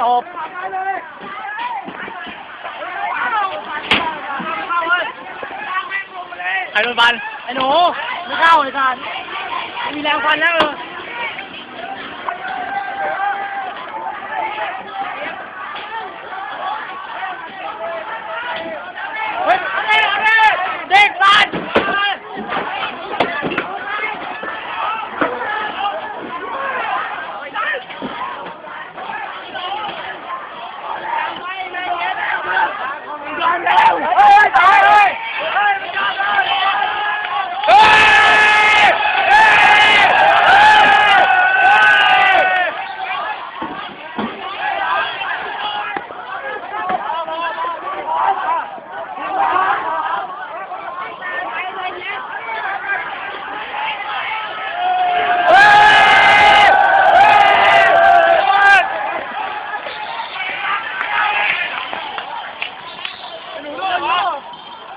จบใครโดนฟันไอ้หนูไม่เข้าเลยการไม่มีแรงฟันแล้วเออ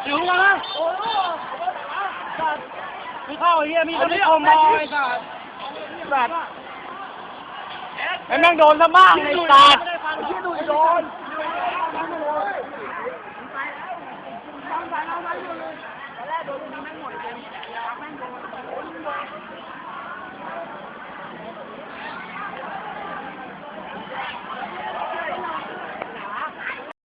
อยู่มาไม่เข้าไอ้เหี้ยมีคนที่เอามอไอ้สัตว์สัตว์ไอ้แม่งโดนซะบ้างไอ้สัตว์ชื่อดูโดน